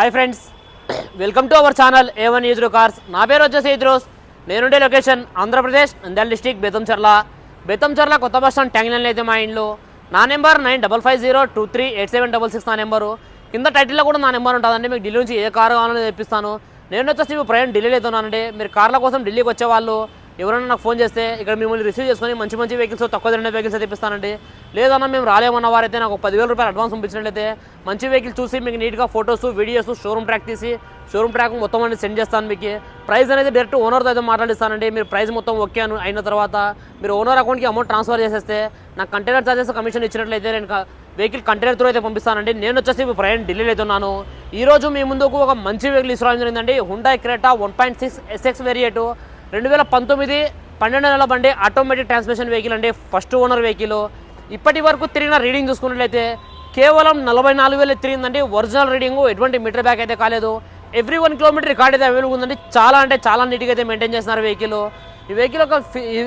Hi friends welcome to our channel A one ఈజ్రో cars నా పేరు వచ్చేసి ఇద్రోస్. నేనుండే లొకేషన్ ఆంధ్రప్రదేశ్ నంద్యాల డిస్టిక్ బెతంచర్ల బెతంచర్ల కొత్త బస్ స్టాండ్ ట్యాంగ్లైన్ అయితే మా ఇంట్లో నా number nine double five zero two three eight seven double six నా నెంబరు కింద టైటిల్లో కూడా నా నెంబర్ ఉంటుందండి. మీకు ఢిల్లీ నుంచి ఏ కారు కావాలో తెప్పిస్తాను. నేను వచ్చేసి ఇప్పుడు ప్రయాణం ఢిల్లీలో అవుతున్నానండి మీరు కార్ల కోసం ఢిల్లీకి వచ్చేవాళ్ళు. ఎవరైనా నాకు ఫోన్ చేస్తే ఇక్కడ మిమ్మల్ని రిసీవ్ చేసుకొని మంచి మంచి వెహికల్స్ తక్కువ ధర వెహికల్స్ తెప్పిస్తానండి లేదన్నా మేము రాలేమన్న వారైతే నాకు పదివేల రూపాయలు అడ్వాన్స్ పంపించినట్లయితే మంచి వెహికల్ చూసి మీకు నీట్గా ఫొటోస్ వీడియోస్ షోరూమ్ ట్రాక్ తీసి షోరూమ్ ట్రాక్ మొత్తం అనేది సెండ్ చేస్తాను మీకు. ప్రైస్ అనేది డైరెక్ట్ ఓనర్తో అయితే మాట్లాడిస్తానండి. మీరు ప్రైస్ మొత్తం ఓకే అయిన తర్వాత మీరు ఓనర్ అకౌంట్కి అమౌంట్ ట్రాన్స్ఫర్ చేసేస్తే నాకు కంటైనర్ చార్జెస్ కమిషన్ ఇచ్చినట్లయితే నేను వెహికల్ కంటైనర్ త్రూ అయితే పంపిస్తానండి. నేను వచ్చేసి ఇప్పుడు ప్రయాణం ఢిల్లీలో అవుతున్నాను ఈరోజు మీ ముందుకు ఒక మంచి వెహికల్ తీసుకురావడం జరిగిందండి. Hyundai Creta one point six SX variant రెండు వేల పంతొమ్మిది పన్నెండు నెలల బండి ఆటోమేటిక్ ట్రాన్స్మిషన్ వెహికల్ అండి ఫస్ట్ ఓనర్ వెహికల్ ఇప్పటి వరకు తిరిగిన రీడింగ్ చూసుకున్నట్లయితే కేవలం నలభై నాలుగు వేలు తిరిగిందండి. ఒరిజినల్ రీడింగ్ ఎటువంటి మీటర్ బ్యాక్ అయితే కాలేదు. ఎవ్రీ వన్ కిలోమీటర్ రికార్డ్ అయితే అవైలబుల్ ఉందండి. చాలా అంటే చాలా నీట్గా అయితే మెయింటైన్ చేస్తున్నారు వెహికల్ ఈ వెహికల్ ఒక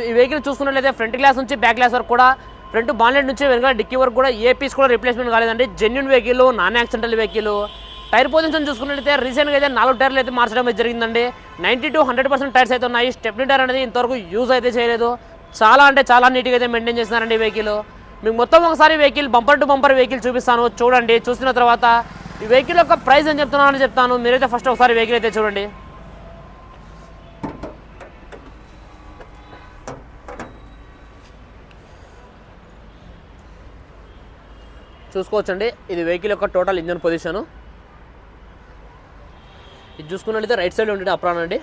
ఈ వెహికల్ చూసుకున్నట్లయితే ఫ్రంట్ గ్లాస్ నుంచి బ్యాక్ గ్లాస్ వరకు కూడా ఫ్రంట్ బాన్లెట్ నుంచి వెనక డిక్కీ వరకు కూడా ఏ పీస్ కూడా రిప్లేస్మెంట్ కాలేదండి. Genuine vehicle non accidental vehicle tyre position చూసుకున్నట్లయితే రీసెంట్గా అయితే నాలుగు టైర్లు అయితే మార్చడం అయితే జరిగిందండి. Ninety to hundred percent tyres అయితే ఉన్నాయి. స్టెప్నీ టైర్ అనేది ఇంతవరకు యూజ్ అయితే చేయలేదు. చాలా అంటే చాలా నీట్గా అయితే మెయింటైన్ చేస్తున్నారండి వెహికల్. మీకు మొత్తం ఒకసారి vehicle bumper to bumper vehicle చూపిస్తాను. చూడండి చూసిన తర్వాత ఈ వెహికల్ యొక్క ప్రైస్ ఏం చెప్తున్నానని చెప్తాను. మీరైతే ఫస్ట్ ఒకసారి వెహికల్ అయితే చూడండి. చూసుకోవచ్చండి. ఇది వెహికల్ యొక్క టోటల్ ఇంజన్ పొజిషను. ఇది చూసుకున్నట్లయితే రైట్ సైడ్ ఉండే అప్రాన్ అండి.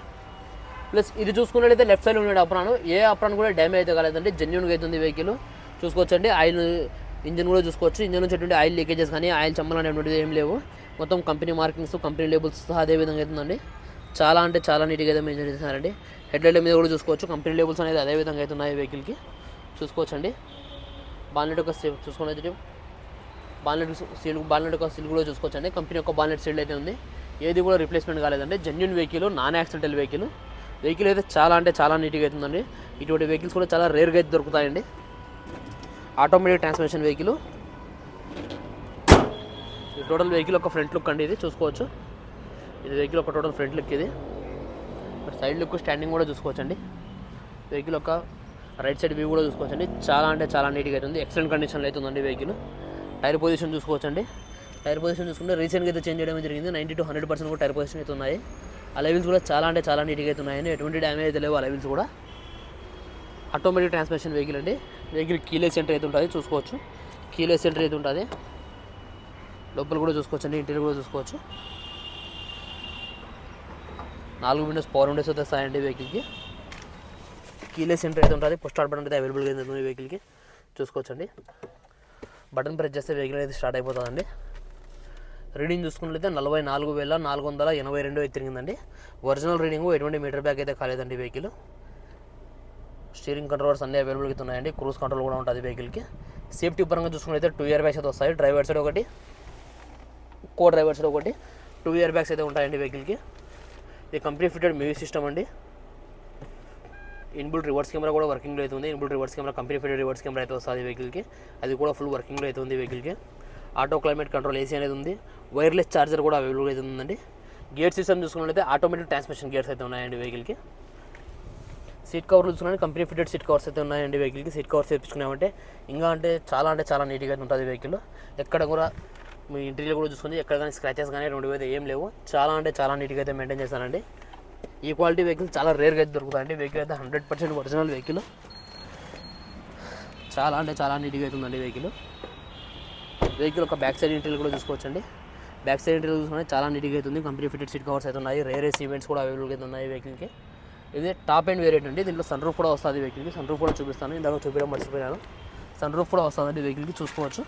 ప్లస్ ఇది చూసుకున్నట్లయితే లెఫ్ట్ సైడ్ ఉండే అప్రాన్ ఏ అప్రాన్ కూడా డ్యామేజ్ అయితే కాలేదండి. జెన్యున్గా అవుతుంది వెహికల్ చూసుకోవచ్చండి. ఆయిల్ ఇంజన్ కూడా చూసుకోవచ్చు. ఇంజన్ నుంచి ఎటువంటి ఆయిల్ లీకేజెస్ కానీ ఆయిల్ చమ్మలు అనేటువంటిది ఏం లేవు. మొత్తం కంపెనీ మార్కింగ్స్ కంపెనీ లేబుల్స్ సహా అదే విధంగా అవుతుందండి చాలా అంటే చాలా నీట్గా అయితే మెయింటైన్ చేస్తున్నారండి. హెడ్లైట్ మీద కూడా చూసుకోవచ్చు. కంపెనీ లేబుల్స్ అనేది అదే విధంగా అవుతున్నాయి వెహికల్కి చూసుకోవచ్చండి. బాన్లెట్ ఒక చూసుకున్నది బాన్లెట్ సీల్ బాన్లెట్ యొక్క సీల్ కూడా చూసుకోవచ్చండి. కంపెనీ యొక్క బాన్లెట్ సీల్ అయితే ఉంది. ఏది కూడా రిప్లేస్మెంట్ కాలేదండి. Genuine vehicle non accidental vehicle vehicle అయితే చాలా అంటే చాలా నీట్గా అవుతుందండి ఇటువంటి వెహికల్స్ కూడా చాలా రేర్గా అయితే దొరుకుతాయండి. Automatic transmission vehicle total vehicle ఒక ఫ్రంట్ లుక్ అండి ఇది చూసుకోవచ్చు. ఇది వెహికల్ ఒక టోటల్ ఫ్రంట్ లుక్ ఇది. సైడ్ లుక్ స్టాండింగ్ కూడా చూసుకోవచ్చండి. వెహికల్ ఒక రైట్ సైడ్ వ్యూ కూడా చూసుకోవచ్చండి. చాలా అంటే చాలా నీట్గా అవుతుంది ఎక్సలెంట్ కండిషన్లో అవుతుందండి వెహికల్ టైర్ పొజిషన్ చూసుకోవచ్చండి. టైర్ పొజిషన్ చూసుకుంటే రీసెంట్గా అయితే చేంజ్ చేయడం జరిగింది. నైంటీ టు హండ్రెడ్ పర్సెంట్ కూడా టైర్ పొజిషన్ అయితే ఉన్నాయి. ఆ లెవెల్స్ కూడా చాలా అంటే చాలా నీట్గా అయితే ఉన్నాయండి ఎటువంటి డ్యామేజ్ అయితే లేవు ఆ లెవెల్స్ కూడా. ఆటోమేటిక్ ట్రాన్స్మిషన్ వెహికల్ అండి. వెహికల్ కీలెస్ సెంటర్ అయితే ఉంటుంది. చూసుకోవచ్చు. కీలెస్ సెంటర్ అయితే ఉంటుంది. లోపల కూడా చూసుకోవచ్చు అండి. ఇంటీరియర్ కూడా చూసుకోవచ్చు. నాలుగు విండోస్ పవర్ విండోస్ అయితే వస్తాయండి వెహికల్కి కీలెస్ సెంటర్ అయితే ఉంటుంది. పుష్ స్టార్ట్ బటన్ అయితే అవైలబుల్గా అయితే ఉంది వెహికల్కి చూసుకోవచ్చండి బటన్ ప్రెస్ చేస్తే వెహికల్ అయితే స్టార్ట్ అయిపోతుందండి. రీడింగ్ చూసుకున్నట్లయితే నలభై నాలుగు వేల నాలుగు వందల ఎనభై రెండు అయితే తిరిగిందండి. ఒరిజినల్ రీడింగ్ ఎటువంటి మీటర్ బ్యాక్ అయితే కాలేదండి వెహికల్ స్టీరింగ్ కంట్రోల్స్ అన్నీ అవైలబుల్గా అయితే ఉన్నాయండి. క్రూజ్ కంట్రోల్ కూడా ఉంటుంది వెహికల్కి సేఫ్టీ పరంగా చూసుకున్నట్లయితే టూ ఇయర్ బ్యాగ్స్ అయితే వస్తాయి. డ్రైవర్ సైడ్ ఒకటి కో డ్రైవర్ సైడ్ ఒకటి టూ ఇయర్ బ్యాగ్స్ అయితే ఉంటాయండి వెహికల్కి ఇది కంప్లీట్ ఫిటెడ్ మ్యూజిక్ సిస్టమ్ అండి. ఇన్బుల్ రివర్స్ కెమెరా కూడా వర్కింగ్లో అయితే ఉంది. Inbuilt reverse camera company fitted reverse camera అయితే వస్తుంది వెహికల్కి అది కూడా ఫుల్ వర్కింగ్లో అయితే ఉంది వెహికల్కి ఆటో క్లైమేట్ కంట్రోల్ ఏసీ అనేది ఉంది. వైర్లెస్ ఛార్జర్ కూడా అవైలబుల్ అయితే ఉందండి. గేర్ సిస్టమ్ చూసుకున్నట్లయితే ఆటోమేటిక్ ట్రాన్స్మిషన్ గేర్స్ అయితే ఉన్నాయండి వెహికల్కి. సీట్ కవర్లు చూసుకున్నాను కంపెనీ ఫిటెడ్ సీట్ కవర్స్ అయితే ఉన్నాయండి వెహికల్కి. సీట్ కవర్స్ తెప్పించుకున్నామంటే ఇంకా అంటే చాలా అంటే చాలా నీట్గా ఉంటుంది వెహికల్. ఎక్కడ కూడా మీ ఇంటీరియర్ కూడా చూసుకుంది ఎక్కడ కానీ స్క్రాచెస్ కానీ రెండు అయితే ఏం లేవు. చాలా అంటే చాలా నీట్గా అయితే మెయింటైన్ చేస్తానండి ఈ క్వాలిటీ వెహికల్ చాలా రేర్గా అయితే దొరుకుతాయండి వెహికల్ అయితే హండ్రెడ్ పర్సెంట్ ఒరిజినల్ వెహికల్. చాలా అంటే చాలా నీట్గా అవుతుందండి వెహికల్. వెహికల్ ఒక బ్యాక్ సైడ్ ఇంటర్వ్యూ కూడా చూసుకోవచ్చండి. బ్యాక్ సైడ్ ఇంటర్వ్యూ చూసుకుంటే చాలా నీట్గా అవుతుంది కంపెనీ ఫిటెడ్ సీట్ కవర్స్ అయితే ఉన్నాయి. రేర్ రేస్ ఈవెంట్స్ కూడా అవైలబుల్గా అయితే ఉన్నాయి వెహికల్కి ఇది టాప్ అండ్ వేరియంట్ అండి. దీంట్లో సన్ రూఫ్ కూడా వస్తుంది వెహికల్కి సన్ రూఫ్ కూడా చూపిస్తాను. ఇందాక చూపించడం మర్చిపోయాను. సన్ రూఫ్ కూడా వస్తుందండి వెహికల్కి చూసుకోవచ్చు.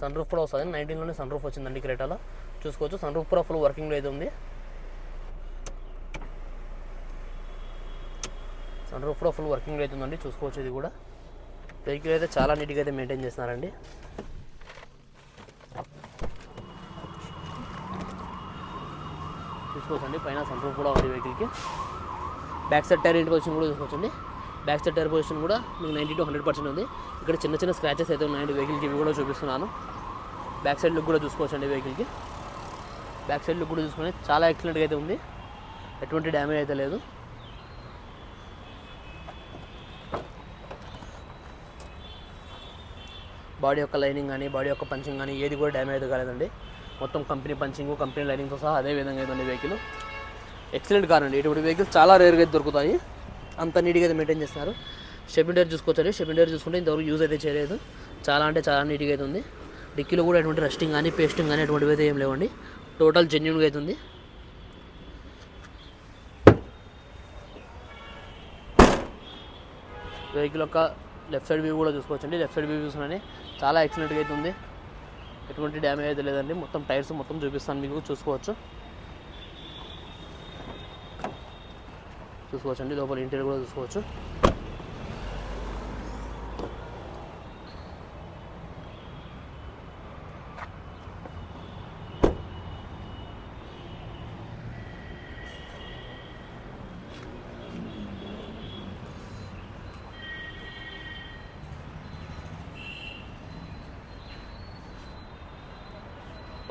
సన్ రూఫ్ కూడా వస్తుంది. నైన్టీన్లోనే సన్ రూఫ్ వచ్చిందండి క్రేటాలో చూసుకోవచ్చు. సన్ రూఫ్ కూడా ఫుల్ వర్కింగ్లో అయితే ఉంది. సన్ రూఫ్ కూడా ఫుల్ వర్కింగ్ అవుతుందండి చూసుకోవచ్చు ఇది కూడా. వెహికల్ అయితే చాలా నీట్గా అయితే మెయింటైన్ చేస్తున్నారండి. చూసుకోవచ్చండి. పైన సన్ రూఫ్ కూడా ఉంది వెహికల్కి బ్యాక్ సైడ్ టైర్ ఇంటి పొజిషన్ కూడా చూసుకోవచ్చండి. బ్యాక్ సైడ్ టైర్ పొజిషన్ కూడా మీకు నైంటీ టు హండ్రెడ్ పర్సెంట్ ఉంది. ఇక్కడ చిన్న చిన్న స్క్రాచెస్ అయితే ఉన్నాయండి. వెహికల్కి ఇవి కూడా చూపిస్తున్నాను. బ్యాక్ సైడ్ లుక్ కూడా చూసుకోవచ్చండి వెహికల్కి బ్యాక్ సైడ్ లుక్ కూడా చూసుకుని చాలా ఎక్సలెంట్గా అయితే ఉంది. ఎటువంటి డ్యామేజ్ అయితే లేదు. బాడీ యొక్క లైనింగ్ కానీ బాడీ యొక్క పంచింగ్ కానీ ఏది కూడా డ్యామేజ్ కాలేదండి. మొత్తం కంపెనీ పంచింగ్ కంపెనీ లైనింగ్తో సహా అదే విధంగా ఉంది వెహికల్ ఎక్సలెంట్ కార్ అండి. ఇటువంటి వెహికల్స్ చాలా రేర్గా దొరుకుతాయి. అంత నీట్గా అయితే మెయింటైన్ చేస్తున్నారు. షెపిన్ టైర్ చూసుకోవచ్చండి. షెపిన్ చూసుకుంటే ఇంతవరకు యూజ్ అయితే చేయలేదు. చాలా అంటే చాలా నీట్గా అయితే ఉంది. డిక్కీలో కూడా ఎటువంటి రెస్టింగ్ కానీ పేస్టింగ్ కానీ ఎటువంటివి అయితే ఏం లేవండి. టోటల్ జెన్యున్గా అవుతుంది వెహికల్ యొక్క లెఫ్ట్ సైడ్ వ్యూ కూడా చూసుకోవచ్చండి. లెఫ్ట్ సైడ్ వ్యూ చూసినని చాలా ఎక్సలెంట్గా అయితే ఉంది. ఎటువంటి డ్యామేజ్ అయితే లేదండి. మొత్తం టైర్స్ మొత్తం చూపిస్తాను మీకు చూసుకోవచ్చు. చూసుకోవచ్చండి. లోపల ఇంటీరియర్ కూడా చూసుకోవచ్చు.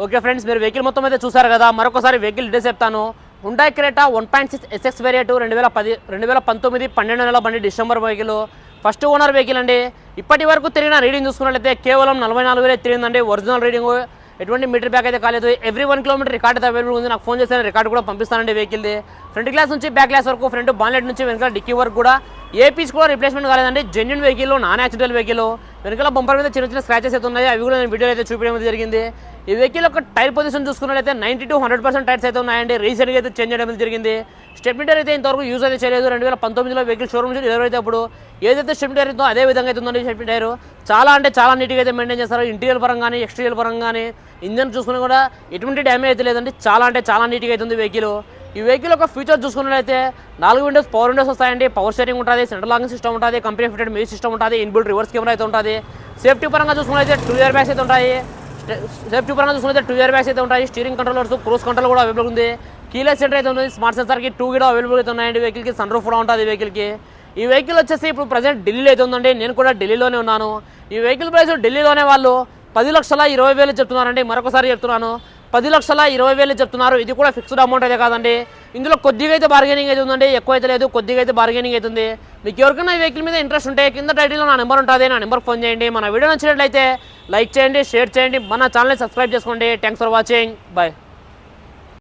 ఓకే ఫ్రెండ్స్ మీరు వెహికల్ మొత్తం అయితే చూసారు కదా మరొకసారి వెహికల్ డీటెయిల్స్ చెప్తాను. ఉండాయి Creta one point six SX variant రెండు వేల పది రెండు వేల పంతొమ్మిది పన్నెండు నెలల బండి December vehicle first owner vehicle అండి. ఇప్పటి వరకు తిరిగిన రీడింగ్ చూసుకున్నట్లయితే కేవలం నలభై నాలుగు వేలే తిరిగిందండి. ఒరిజినల్ రీడింగ్ ఎటువంటి మీటర్ బ్యాక్ అయితే కాలేదు. ఎవ్రీ వన్ కిలోమీటర్ రికార్డ్ అయితే అవైలబుల్ ఉంది. నాకు ఫోన్ చేస్తే రికార్డ్ కూడా పంపిస్తానండి వెహికల్ది ఫ్రంట్ గ్లాస్ నుంచి బ్యాక్ గ్లాస్ వరకు ఫ్రంట్ బాన్లెట్ నుంచి వెనకాల డిక్కీ వరకు కూడా. ఏ పీస్ కూడా రిప్లేస్మెంట్ కాలేదండి. Genuine vehicle non accidental vehicle వెనకాల బంపర్ మీద చిన్న చిన్న స్క్రాచెస్ అయితే ఉన్నాయి. అవి కూడా నేను వీడియో అయితే చూపించడం జరిగింది. ఈ వెహికల్ యొక్క టైర్ పొజిషన్ చూసుకున్నట్లయితే ninety to hundred percent tyres అయితే ఉన్నాయండి. రీసెంట్గా అయితే చేంజ్ చేయడం అయితే జరిగింది స్టెప్నిటర్ అయితే ఇంతవరకు యూజ్ అయితే చేయలేదు. రెండు వేల పంతొమ్మిదిలో వెహికల్ షోరూమ్ నుంచి డెలివరీ అయితే అప్పుడు ఏదైతే స్టెప్నిటర్ ఉందో అదే విధంగా అయితే ఉందండి స్టెప్నిటర్ చాలా అంటే చాలా నీట్గా అయితే మెయింటైన్ చేస్తారు. ఇంటీరియర్ పరంగా కానీ ఎక్స్టీరియర్ పరంగా కానీ ఇంజన్ చూసుకుని కూడా ఎటువంటి డ్యామేజ్ అయితే లేదండి. చాలా అంటే చాలా నీట్గా అయితే ఉంది వెహికల్ ఈ వెహికల్ యొక్క ఫీచర్ చూసుకున్నట్లయితే నాలుగు విండోస్ పవర్ విండోస్ వస్తాయండి. పవర్ స్టీరింగ్ ఉంటుంది సెంట్రల్ లాకింగ్ సిస్టమ్ ఉంటుంది కంపెనీ ఫిటెడ్ మ్యూజిక్ సిస్టమ్ ఉంటుంది ఇన్బుల్ రివర్స్ కెమెరా అయితే ఉంటుంది. సేఫ్టీ పరంగా చూసుకున్నట్లయితే టూ ఇయర్ బ్యాగ్స్ అయితే ఉంటాయి. సేఫ్టీ పరంగా చూసుకుంటే టూ ఇయర్ బ్యాగ్స్ అయితే ఉంటాయి. స్టీరింగ్ కంట్రోలర్స్ క్రూస్ కంట్రోల్ కూడా అవైలబుల్ ఉంది. కీలెస్ సెంటర్ అయితే ఉంది. స్మార్ట్ సెన్సర్కి టూ కూడా అవైలబుల్ అయితే ఉన్నాయండి. వెహికల్కి సన్ రూఫ్ కూడా ఉంటుంది వెహికల్కి ఈ వెహికల్ వచ్చేసి ఇప్పుడు ప్రజెంట్ ఢిల్లీలో అయితే ఉందండి. నేను కూడా ఢిల్లీలోనే ఉన్నాను. ఈ వెహికల్ ప్రైస్ ఢిల్లీలోనే వాళ్ళు పది లక్షల ఇరవై వేలు చెప్తున్నారండి. మరొకసారి చెప్తున్నాను. పది లక్షల ఇరవై వేలు చెప్తున్నారు. ఇది కూడా ఫిక్స్డ్ అమౌంట్ అయితే కాదండి. ఇందులో కొద్దిగా అయితే బార్గెనింగ్ అయితే ఉందండి. ఎక్కువ అయితే లేదు. కొద్దిగా అయితే బార్గెనింగ్ అవుతుంది మీకు ఎవరికైనా వెహికల్ మీద ఇంట్రెస్ట్ ఉంటే కింద టైటిల్లో నా నెంబర్ ఉంటుంది. నా నెంబర్ ఫోన్ చేయండి. మన వీడియో నచ్చినట్లయితే లైక్ చేయండి షేర్ చేయండి. మన ఛానల్ని సబ్స్క్రైబ్ చేసుకోండి. Thanks for watching bye